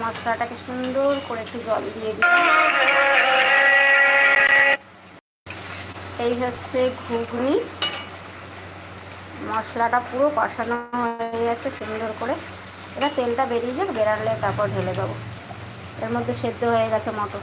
মশলাটাকে সুন্দর করে একটু জল দিয়ে দিই। এই হচ্ছে ঘুগনি। মশলাটা পুরো কষানো হয়ে গেছে সুন্দর করে। এটা তেলটা বেরিয়ে যাক, বেরালে তারপর ঢেলে দেবো। এর মধ্যে সেদ্ধ হয়ে গেছে মটর।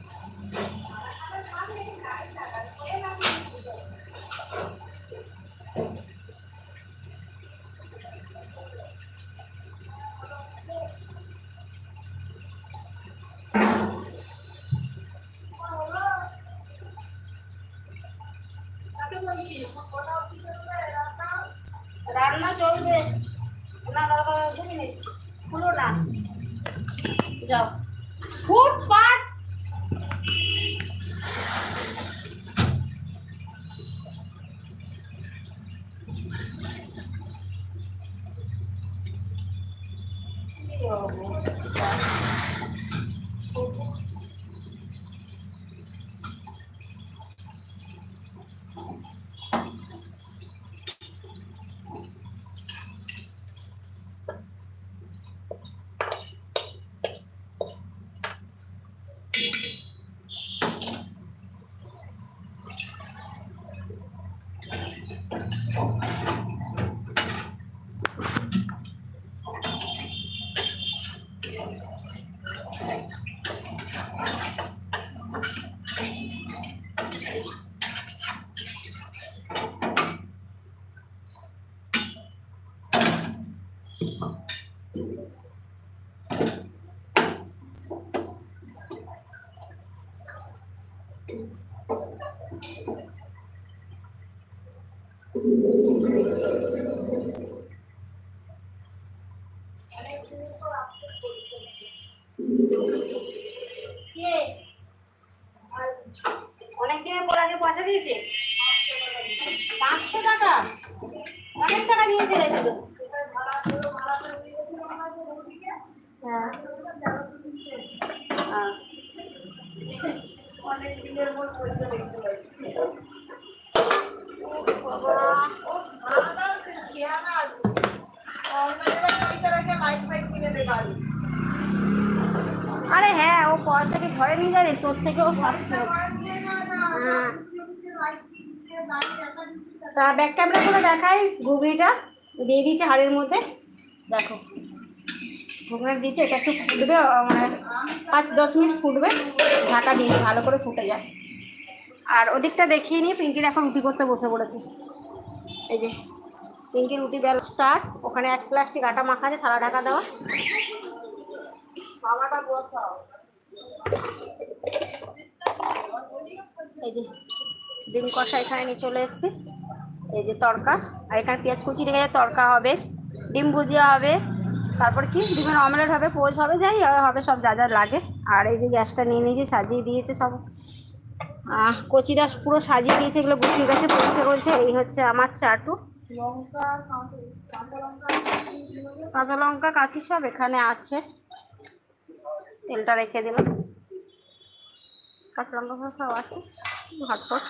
রান্না চলবে না দাদা দু মিনিট খুলো না যাও ফুট পাট কি অবস্থা কে অনেক দিনের পর আগে পয়সা দিয়েছে? পাঁচশো টাকা? অনেক টাকা নিয়ে ফেলেছে তো। অনেক দিনের পর পয়সা দেখতে পাচ্ছি বাবা, ও সাদা শিয়ানা অনলাইনে আরে হ্যাঁ ও পয়সা কি ঘরে নিয়ে যাবে, তোর থেকেও সারছে হ্যাঁ। তা ব্যাক ক্যামেরা করে দেখাই ঘুগনিটা। দিয়ে দিয়েছে হাড়ের মধ্যে। দেখো। ঘুগনি দিচ্ছে এটা একটু ফুটবে মানে পাঁচ দশ মিনিট ফুটবে। ঢাকা দিয়ে ভালো করে ফুটে যায়। আর ওদিকটা দেখিয়ে নিয়ে পিঙ্কির এখন রুটি করতে বসে পড়েছে। এই যে। পিঙ্কির রুটি বেল স্টার্ট ওখানে এক প্লাস্টিক আটা মাখা আছে, থালা ঢাকা দেওয়া। এই যে ডিম কষা এখানে নিয়ে চলে এসেছি। এই যে তরকা। আর এখানে পেঁয়াজ কুচি রেখে তরকা হবে, ডিম ভুজিয়া হবে, তারপর কি? ডিমের অমলেট হবে পোজ হবে, যাই হবে সব যা যা লাগে। আর এই যে গ্যাসটা নিয়ে নিয়েছি, সাজিয়ে দিয়েছে সব। কচিটা পুরো সাজিয়ে দিয়েছে, এগুলো গুছিয়ে গেছে, পরিষ্কার করেছে। এই হচ্ছে আমার চাটু। কাঁচা লঙ্কা কাঁচি সব এখানে আছে। তেলটা রেখে দিলাম। কাঁচা লঙ্কা সব আছে। হটপট